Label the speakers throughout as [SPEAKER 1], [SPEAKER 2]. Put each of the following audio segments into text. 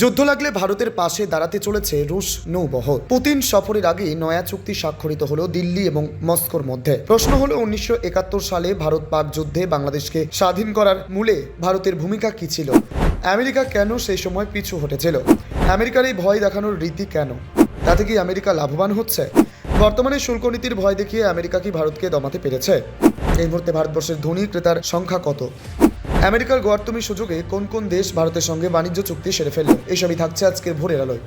[SPEAKER 1] যুদ্ধ লাগলে ভারতের পাশে দাঁড়াতে চলেছে রুশ নৌবহর। পুতিন সফরের আগে নয়া চুক্তি স্বাক্ষরিত হলো দিল্লি এবং মস্কোর মধ্যে। প্রশ্ন হলো, উনিশশো একাত্তর সালে ভারত পাক যুদ্ধে বাংলাদেশকে স্বাধীন করার মূলে ভারতের ভূমিকা কি ছিল? আমেরিকা কেন সেই সময় পিছু হটেছিল? আমেরিকার এই ভয় দেখানোর রীতি কেন? তাতে কি আমেরিকা লাভবান হচ্ছে? বর্তমানে শুল্ক নীতির ভয় দেখিয়ে আমেরিকা কি ভারতকে দমাতে পেরেছে? এই মুহূর্তে ভারতবর্ষের ধনী ক্রেতার সংখ্যা কত? আমেরিকার গর্তমি সুযোগে কোন কোন দেশ ভারতের সঙ্গে বাণিজ্য চুক্তি সেরে ফেলল? এসবই থাকছে আজকের ভোরের আলোয়।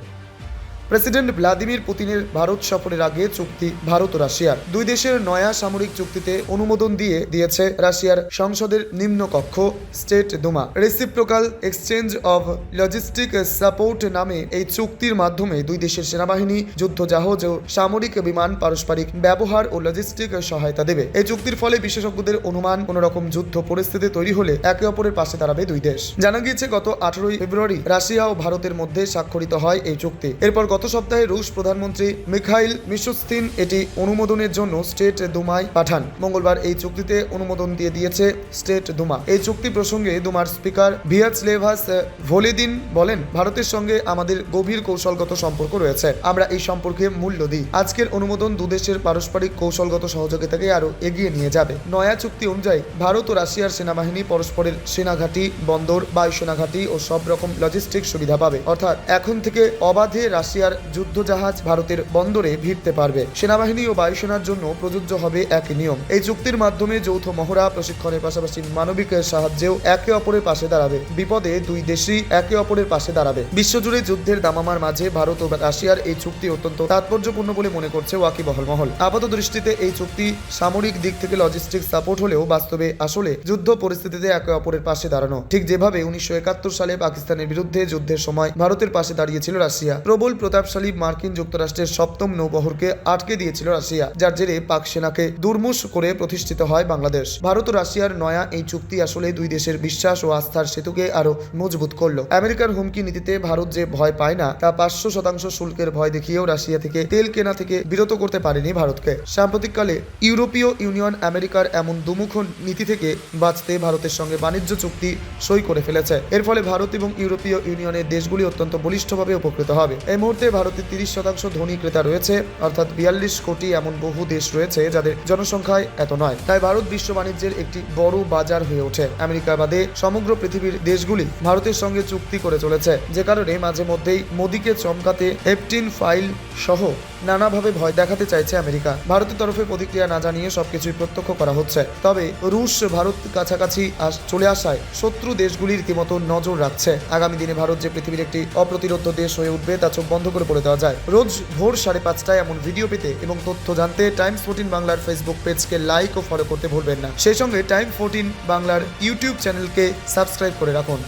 [SPEAKER 1] প্রেসিডেন্ট ভ্লাদিমির পুতিনের ভারত সফরের আগে চুক্তি ভারত ও রাশিয়ার। দুই দেশের নয়া সামরিক চুক্তিতে অনুমোদন দিয়ে দিয়েছে রাশিয়ার সংসদের নিম্ন কক্ষ, state Duma. Reciprocal exchange of logistic support নামে এই চুক্তির মাধ্যমে দুই দেশের সেনাবাহিনী যুদ্ধ জাহাজ ও সামরিক বিমান পারস্পরিক ব্যবহার ও লজিস্টিক সহায়তা দেবে। এই চুক্তির ফলে বিশেষজ্ঞদের অনুমান কোন রকম যুদ্ধ পরিস্থিতি তৈরি হলে একে অপরের পাশে দাঁড়াবে দুই দেশ। জানা গিয়েছে, গত আঠারোই ফেব্রুয়ারি রাশিয়া ও ভারতের মধ্যে স্বাক্ষরিত হয় এই চুক্তি। এরপর গত সপ্তাহে রুশ প্রধানমন্ত্রী মিখাইল মিশুস্তিন এটি অনুমোদনের জন্য স্টেট দুমায় পাঠান। মঙ্গলবার এই চুক্তিতে অনুমোদন দিয়ে দিয়েছে স্টেট দুমা। এই চুক্তি প্রসঙ্গে দুমার স্পিকার ভিয়াচলেভাস ভোলেদিন বলেন, ভারতের সঙ্গে আমাদের গভীর কৌশলগত সম্পর্ক রয়েছে। আমরা এই সম্পর্কে মূল্য দিই। আজকের অনুমোদন দুদেশের পারস্পরিক কৌশলগত সহযোগিতাকে আরও এগিয়ে নিয়ে যাবে। নয়া চুক্তি অনুযায়ী, ভারত ও রাশিয়ার সেনাবাহিনী পরস্পরের সেনাঘাঁটি, বন্দর বায়ুসেনা ঘাঁটি ও সব রকম লজিস্টিক সুবিধা পাবে। অর্থাৎ এখন থেকে অবাধে রাশিয়ার যুদ্ধজাহাজ ভারতের বন্দরে ভিড়তে পারবে। সেনাবাহিনী ও বায়ুসেনার জন্য প্রযোজ্য হবে এক নিয়ম। এই চুক্তির মাধ্যমে যৌথ মহড়া প্রশিক্ষণের পাশাপাশি মানবিক সাহায্যেও একে অপরের পাশে দাঁড়াবে। বিপদে দুই দেশই একে অপরের পাশে দাঁড়াবে। বিশ্বজুড়ে যুদ্ধের দামামার মাঝে ভারত ও রাশিয়ার এই চুক্তি অত্যন্ত তাৎপর্যপূর্ণ বলে মনে করছে ওয়াকিবহল মহল আপাত দৃষ্টিতে এই চুক্তি সামরিক দিক থেকে লজিস্টিক সাপোর্ট হলেও বাস্তবে আসলে যুদ্ধ পরিস্থিতিতে একে অপরের পাশে দাঁড়ানো। ঠিক যেভাবে উনিশশো একাত্তর সালে পাকিস্তানের বিরুদ্ধে যুদ্ধের সময় ভারতের পাশে দাঁড়িয়েছিল রাশিয়া। প্রবল প্রতাপশালী মার্কিন যুক্তরাষ্ট্রের সপ্তম নৌবহরকে আটকে দিয়েছিল রাশিয়া, যার জেরে পাক সেনাকে দুর্মুষ করে প্রতিষ্ঠিত হয় বাংলাদেশ। ভারত ও রাশিয়ার নয়া এই চুক্তি আসলে দুই দেশের বিশ্বাস ও আস্থার সেতুকে আরও মজবুত করল। আমেরিকার হুমকি নীতিতে ভারত যে ভয় পায় না, তা পাঁচশো শতাংশ শুল্কের ভয় দেখিয়েও রাশিয়া থেকে তেল কেনা থেকে বিরত করতে পারেনি ভারতকে। সাম্প্রতিককালে ইউরোপীয় ইউনিয়ন আমেরিকার এমন দুমুখ নীতি থেকে বাঁচতে ভারতের সঙ্গে বাণিজ্য চুক্তি সই করে ফেলেছে। এর ফলে ভারত এবং ইউরোপীয় ইউনিয়নের দেশগুলি অত্যন্ত বলিষ্ঠভাবে উপকৃত হবে। এই মুহূর্তে ভারতে তিরিশ শতাংশ ধনী ক্রেতা রয়েছে, অর্থাৎ বিয়াল্লিশ কোটি এমন বহু দেশ রয়েছে যাদের জনসংখ্যায় এত নয়। তাই ভারত বিশ্ব বাণিজ্যের একটি বড় বাজার হয়ে ওঠে। আমেরিকা বাদে সমগ্র পৃথিবীর দেশগুলি ভারতের সঙ্গে চুক্তি করে চলেছে। যে কারণে মাঝে মধ্যেই মোদীকে চমকাতে এপটিন ফাইল সহ নানাভাবে ভয় দেখাতে চাইছে আমেরিকা। ভারতের তরফে প্রতিক্রিয়া না জানিয়ে সবকিছুই প্রত্যক্ষ করা হচ্ছে। তবে রুশ ভারত কাছাকাছি চলে আসায় শত্রু দেশগুলি রীতিমতো নজর রাখছে। আগামী দিনে ভারত যে পৃথিবীর একটি অপ্রতিরোধ দেশ হয়ে উঠবে তা চোখ বন্ধ করে পড়ে দেওয়া যায়। রোজ ভোর সাড়ে পাঁচটায় এমন ভিডিও পেতে এবং তথ্য জানতে টাইমস ফোরটিন বাংলার ফেসবুক পেজকে লাইক ও ফলো করতে ভুলবেন না। সেই সঙ্গে টাইম ফোরটিন বাংলার ইউটিউব চ্যানেলকে সাবস্ক্রাইব করে রাখুন।